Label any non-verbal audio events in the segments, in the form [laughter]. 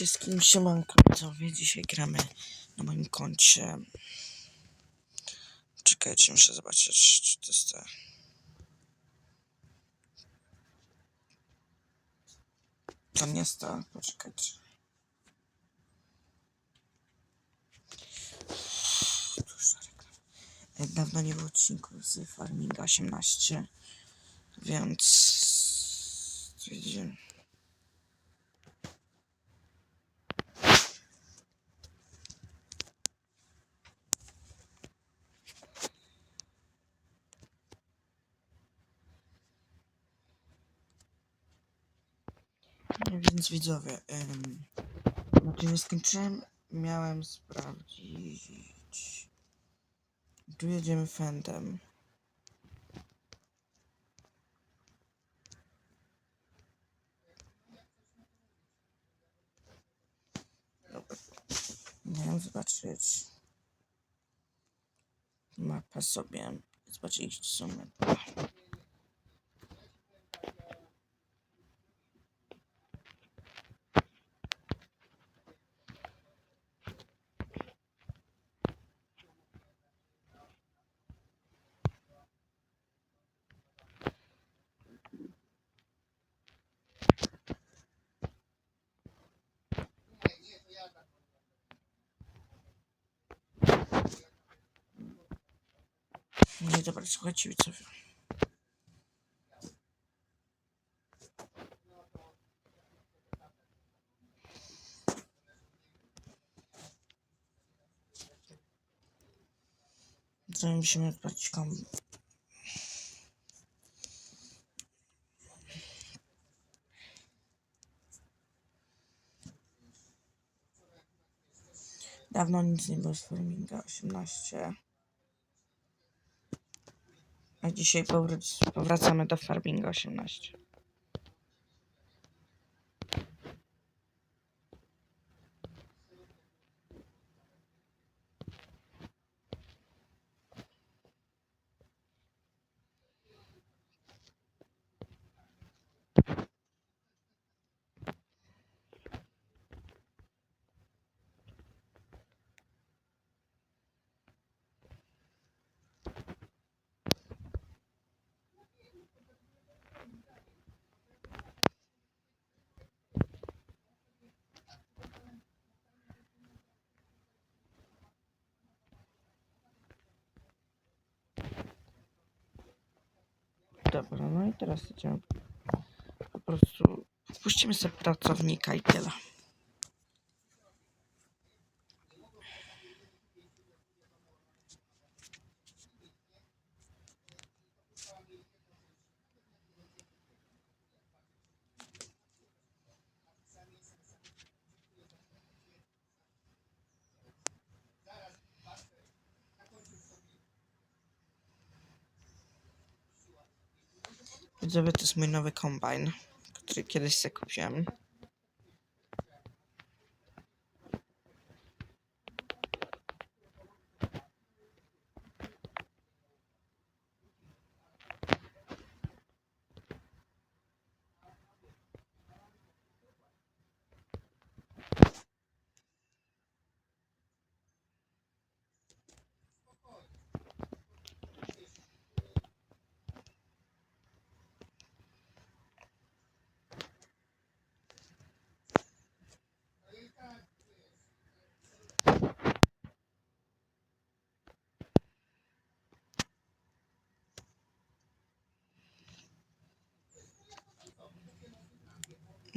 wszystkim, siemanko widzowie, dzisiaj gramy na moim koncie. Czekajcie, muszę zobaczyć, czy to jest to. To nie jest to, poczekajcie. E, Dawno nie było odcinków z Farminga 18, więc... Widzicie. Więc widzowie, ym, znaczy nie skończyłem, miałem sprawdzić. Tu jedziemy fendem. Dobra. Miałem zobaczyć mapę sobie, zobaczyć co i dobra, słuchajcie widzowie. Zanim musimy odpalić. Dawno nic nie było z Farminga 18. Dzisiaj powracamy do Farminga 18. Dobra, no i teraz idziemy. Po prostu wpuścimy sobie pracownika i tyle. Widzowie, to jest mój nowy kombajn, który kiedyś sobie kupiłem.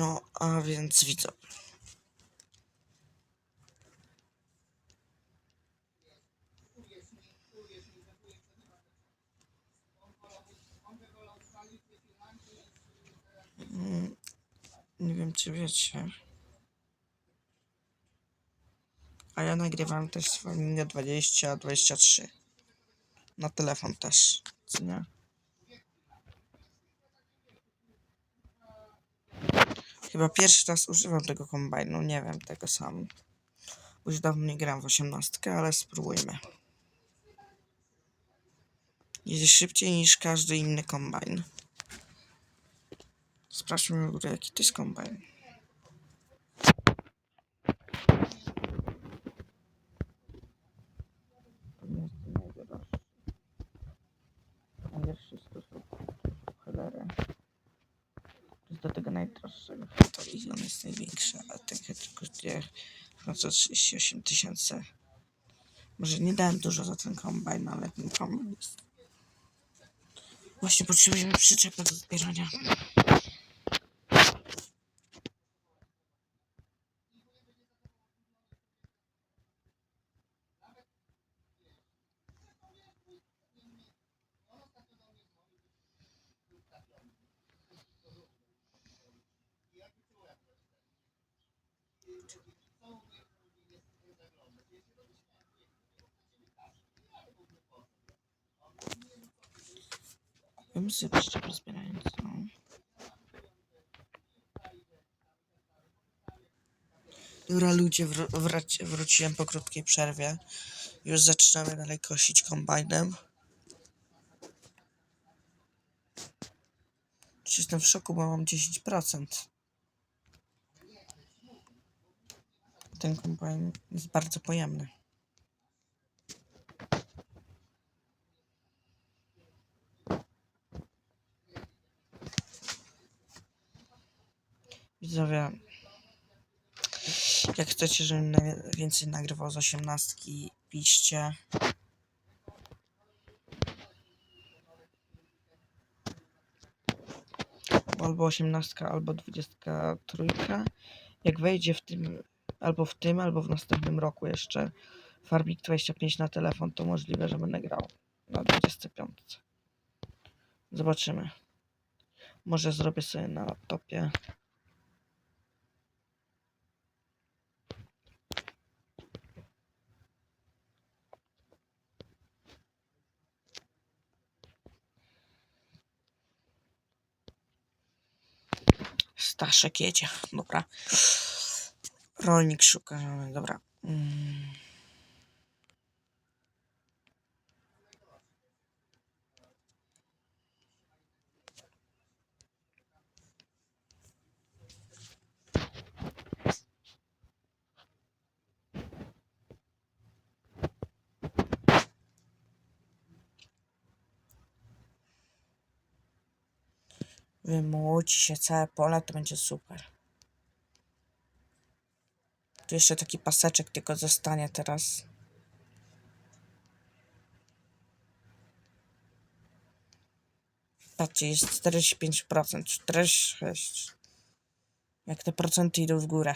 No, a więc widzowie. Mm, Nie wiem, czy wiecie. A ja nagrywam też z Farminga 20, 23. Na telefon też, co nie? Chyba pierwszy raz używam tego kombajnu, nie wiem tego sam. Już dawno nie gram w 18, ale spróbujmy. Jedzie szybciej niż każdy inny kombajn. Sprawdźmy w ogóle jaki to jest kombajn. 138 tysięcy. Może nie dałem dużo za ten kombajn, ale ten kombajn jest. Właśnie potrzebujemy przyczepę do zbierania. Sobie przyczepy zbierając, no. Dobra ludzie, wrac- wróciłem po krótkiej przerwie. Już zaczynamy dalej kosić kombajnem. Jestem w szoku, bo mam 10%. Ten kombajn jest bardzo pojemny. Widzowie, jak chcecie, żebym więcej nagrywał z osiemnastki, piszcie. Albo osiemnastka, albo dwudziestka trójka. Jak wejdzie w tym, albo w tym, albo w następnym roku jeszcze Farbik 25 na telefon, to możliwe, że będę grał na 25. Zobaczymy. Może zrobię sobie na laptopie. Staszek jedzie. Dobra. Rolnik szuka. Dobra. Mm. Wymuci się całe pole, to będzie super. Tu jeszcze taki paseczek tylko zostanie teraz. Patrzcie, jest 45%, 46%. Jak te procenty idą w górę.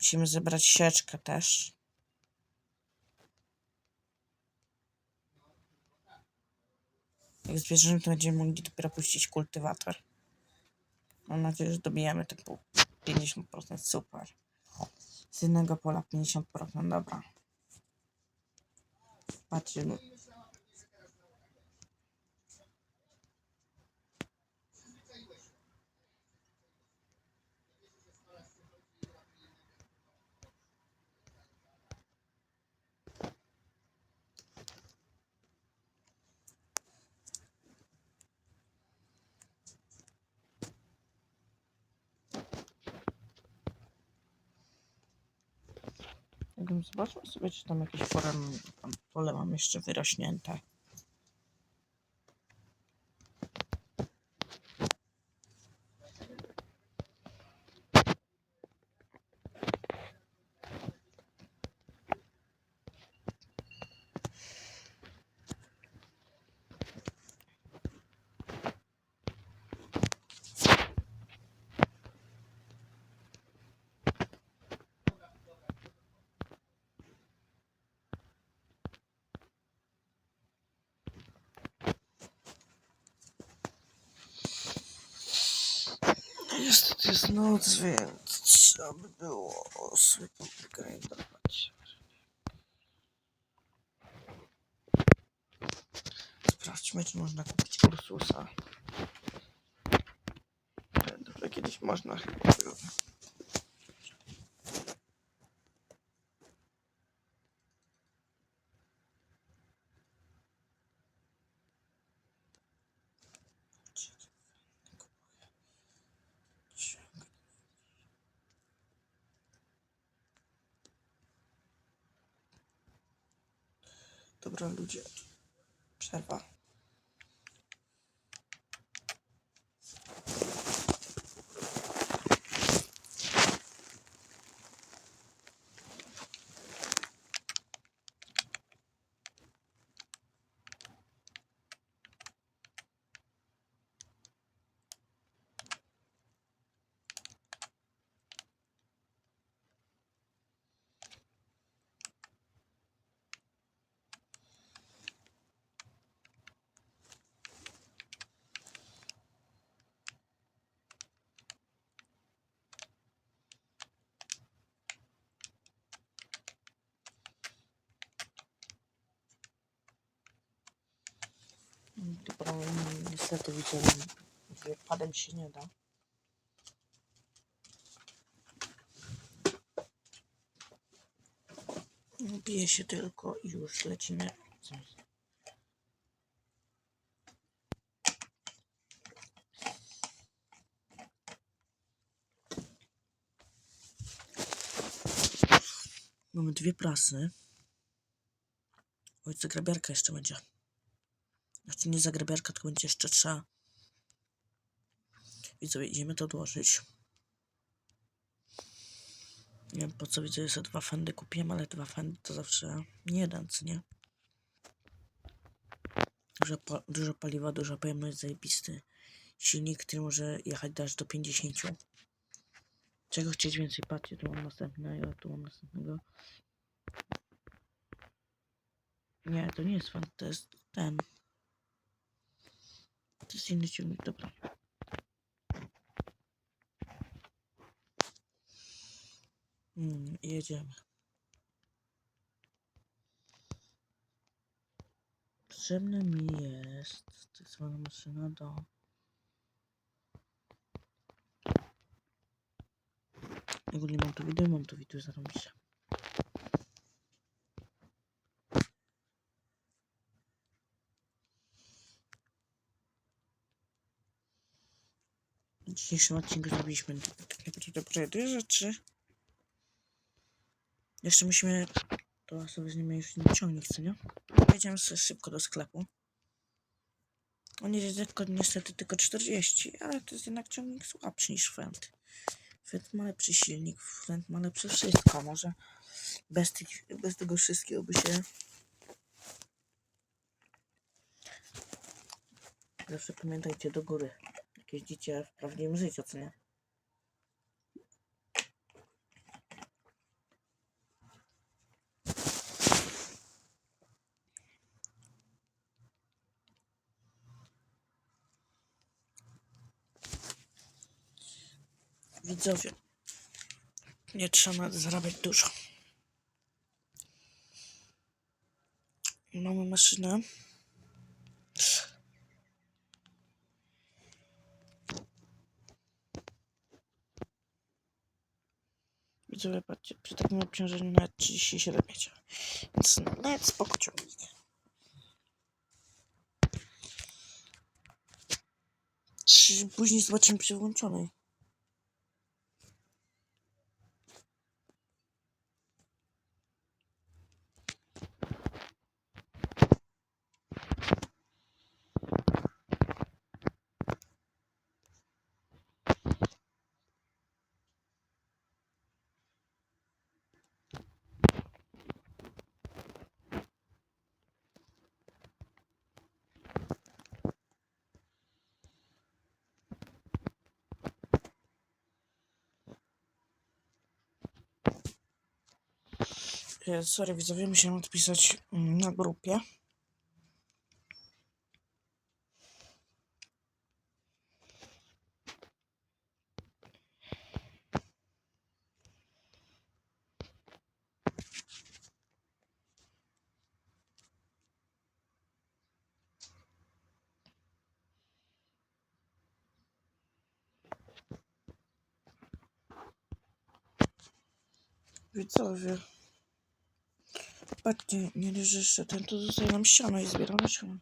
Musimy zebrać sieczkę też. Jak zbierzemy, to będziemy mogli dopiero puścić kultywator. Mam nadzieję, że dobijemy pół 50%. Super. Z jednego pola 50%. Dobra. Patrzcie. Zobaczył sobie, czy tam jakieś pole, tam pole mam jeszcze wyrośnięte. Niestety jest noc, więc trzeba by było sobie pogrindować. Sprawdźmy, czy można kupić Ursusa. Dobrze, kiedyś można chyba było. Dobra, ludzie. Przerwa. Niestety widzę, że padem się nie da. Bije się tylko i już lecimy. Mamy dwie prasy. Oj, zagrabiarka jeszcze będzie. Znaczy nie zagrabiarka, tylko będzie jeszcze trzeba. Widzowie, idziemy to odłożyć. Nie wiem po co widzę, że dwa fendy kupiłem, ale dwa fendy to zawsze nie jeden, co nie? Dużo, pa dużo paliwa, duża pojemność, zajebisty silnik, który może jechać aż do 50. Czego chcieć więcej? Patrzcie, tu mam następnego, tu mam następnego. Nie, to nie jest fan, to jest ten. To jest inny ciągnik, dobra. Mm, jedziemy. Potrzebna mi jest tak zwana maszyna do... Ogólnie mam to wideo, mam to wideo zarobić. Dzisiejszym odcinku zrobiliśmy tak naprawdę dwie rzeczy. Jeszcze musimy... To sobie weźmiemy już inny ciągnik, co nie? Jedziemy sobie szybko do sklepu. On jedzie tylko, niestety tylko 40, ale to jest jednak ciągnik słabszy niż Fendt. Fendt ma lepszy silnik, Fendt ma lepsze wszystko. Może bez, tych, bez tego wszystkiego by się... Zawsze pamiętajcie do góry. Jak jeździcie w prawdziwym życiu, co nie? Widzowie, nie trzeba zarabiać dużo. Mamy maszynę. Widzowie, patrzcie, przy takim obciążeniu nawet 37 miecie. Więc nawet spoko ciągnik. Później zobaczymy przy włączonej. Sorry widzowie, musiałem odpisać mm, na grupie. Widzowie. Patrzcie, nie leży jeszcze ten, to zostaje nam ściano i zbieramy się.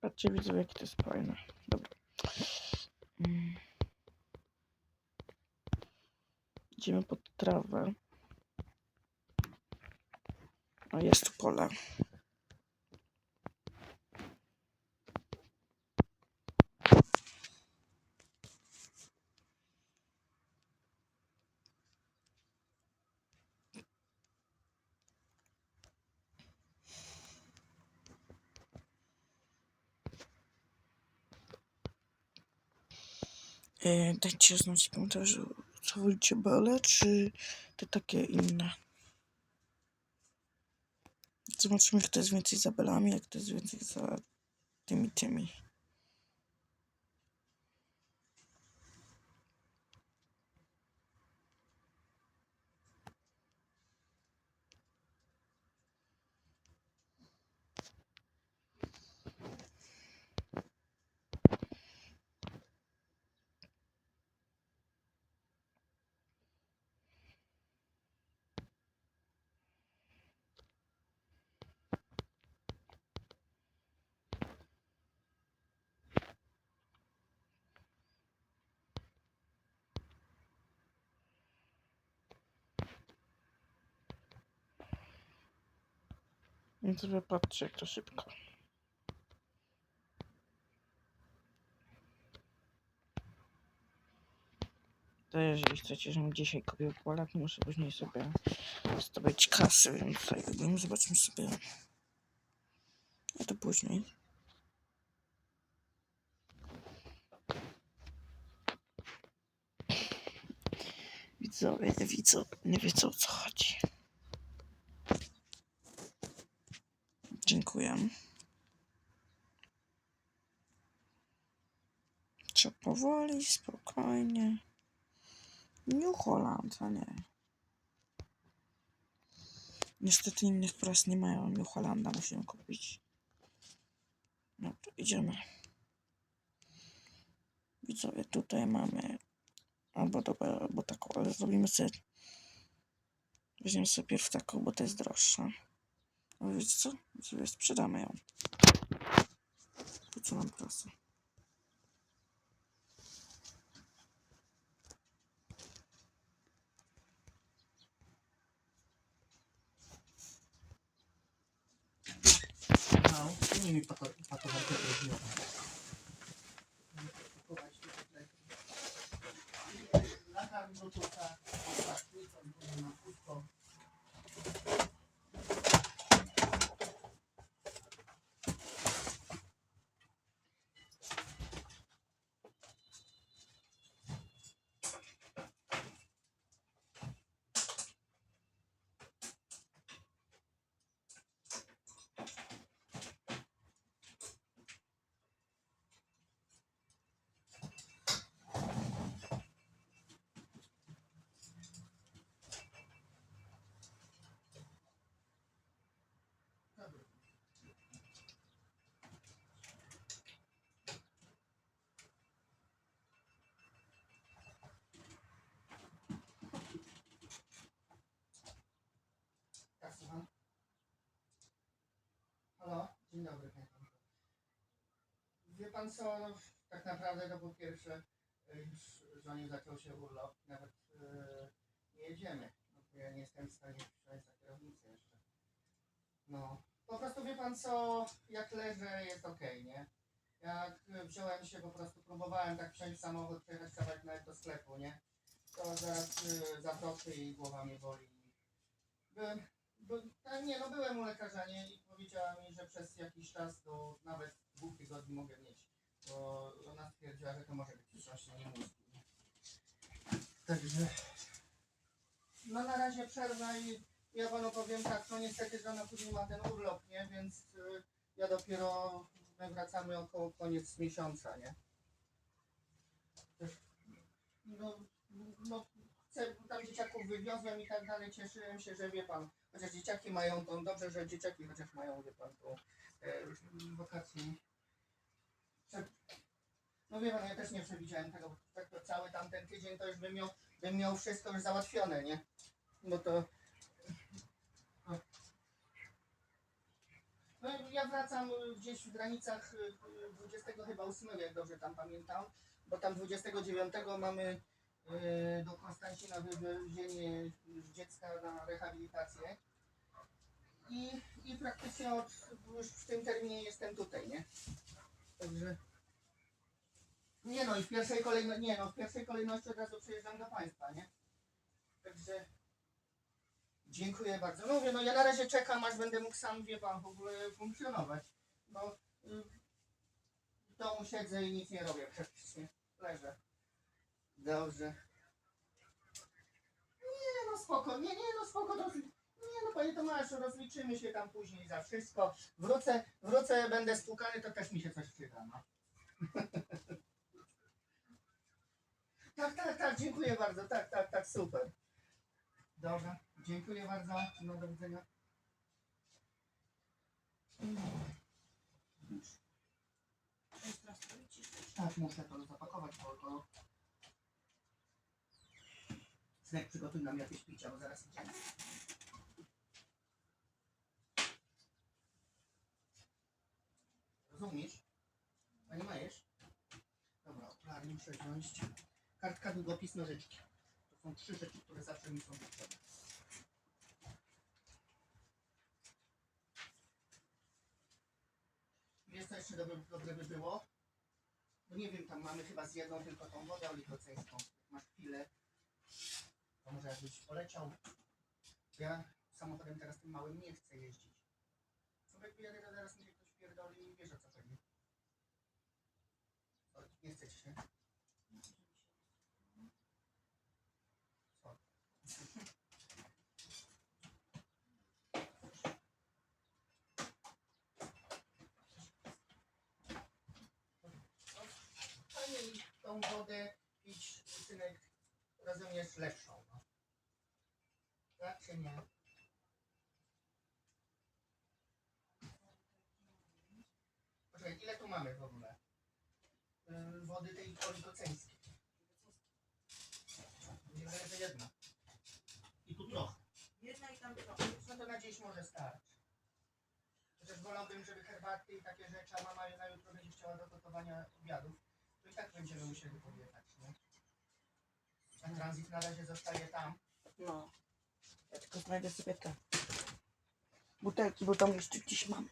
Patrzcie, widzowie, jakie to jest fajne. Dobra. Idziemy pod trawę. O, jest tu pole. E, dajcie znać w komentarzu, co wolicie bele, czy te takie inne. Zobaczymy, kto jest więcej za belami, a kto jest więcej za tymi tymi. Więc wy patrzcie, jak to szybko. To jeżeli chcecie, żebym dzisiaj kupił Polak, muszę później sobie zdobyć kasy, więc tutaj robimy. Zobaczmy sobie. A to później. Widzowie nie widzą, nie wiedzą o co chodzi. Dziękuję. Trzeba powoli, spokojnie. New Holland, a nie. Niestety innych pras nie mają New Hollanda, musimy kupić. No to idziemy. Widzowie, tutaj mamy albo dobra, albo taką, ale zrobimy sobie weźmiemy sobie pierw taką, bo to jest droższa. Ale wiecie co? Widzowie, sprzedamy ją. Po co nam prasa? No, nie mi pakować Wie pan co, no, tak naprawdę to po pierwsze y, już żonie zaczął się urlop, nawet y, nie jedziemy. No, bo ja nie jestem w stanie wsiąść za kierownicę jeszcze. No, po prostu wie pan co, jak leżę jest okej, nie? Jak wziąłem się, po prostu próbowałem tak wsiąść samochód, przejechać kawałek nawet do sklepu, nie? To zaraz y, zawroty i głowa mnie boli. Byłem, by, tak, nie, no byłem u lekarza, nie? I powiedziała mi, że przez jakiś czas do nawet dwóch tygodni mogę mieć. Bo ona stwierdziła, że to może być wstrząśnienie mózgu. Także. No na razie przerwa i ja panu powiem tak, no niestety żona później ma ten urlop, nie? Więc y, ja dopiero my wracamy około koniec miesiąca, nie? No, no chcę, tam dzieciaków wywiozłem i tak dalej, cieszyłem się, że wie pan, chociaż dzieciaki mają to, dobrze, że dzieciaki chociaż mają, wie pan, to e, wakacje. No wie pan, ja też nie przewidziałem tego, tak to cały tamten tydzień to już bym miał, bym miał wszystko już załatwione, nie? No to... No. No, ja wracam gdzieś w granicach y, 20 chyba 8, jak dobrze tam pamiętam, bo tam 29 mamy y, do Konstancina wywiezienie dziecka na rehabilitację. I, I praktycznie od, już w tym terminie jestem tutaj, nie? Także. Nie no i w pierwszej kolejności, nie no, w pierwszej kolejności od razu przyjeżdżam do Państwa, nie? Także. Dziękuję bardzo. No mówię, no ja na razie czekam, aż będę mógł sam, wie Pan, w ogóle funkcjonować. No, y, w domu siedzę i nic nie robię praktycznie. Leżę. Dobrze. Nie no spoko, nie, nie no spoko, to, nie no panie Tomaszu, rozliczymy się tam później za wszystko. Wrócę, wrócę, będę spłukany, to też mi się coś przyda, no. [laughs] tak, tak, tak, dziękuję bardzo, tak, tak, tak, super. Dobra, dziękuję bardzo, no do widzenia. Tak, muszę to zapakować, bo to... Synek, przygotuj nam jakieś picia, bo zaraz idziemy. Rozumiesz? A nie majesz? Dobra, okulary muszę wziąć. Kartka, długopis, nożyczki. To są trzy rzeczy, które zawsze mi są potrzebne. Wiesz co jeszcze dobre, dobre by było? No nie wiem, tam mamy chyba z jedną tylko tą wodę oligoceńską. Masz chwilę. To może jakbyś poleciał. Ja samochodem teraz tym małym nie chcę jeździć. Jak wyjadę, się ktoś pierdoli i wiesz o co. Co, nie się? Co? Fajnie mi tą wodę pić, synek, rozumiesz, lepszą. No. Tak czy nie? Mamy w ogóle? Yy, wody tej oligoceńskiej. Nie że jedna. I tu trochę. Jedna i tam trochę. No to na dziś może starczy. Chociaż wolałbym, żeby herbaty i takie rzeczy, a mama na jutro będzie chciała do gotowania obiadów, to i tak będziemy musieli podjechać, nie? A tranzyt na razie zostaje tam. No. Ja tylko znajdę sobie te butelki, bo tam jeszcze gdzieś mam.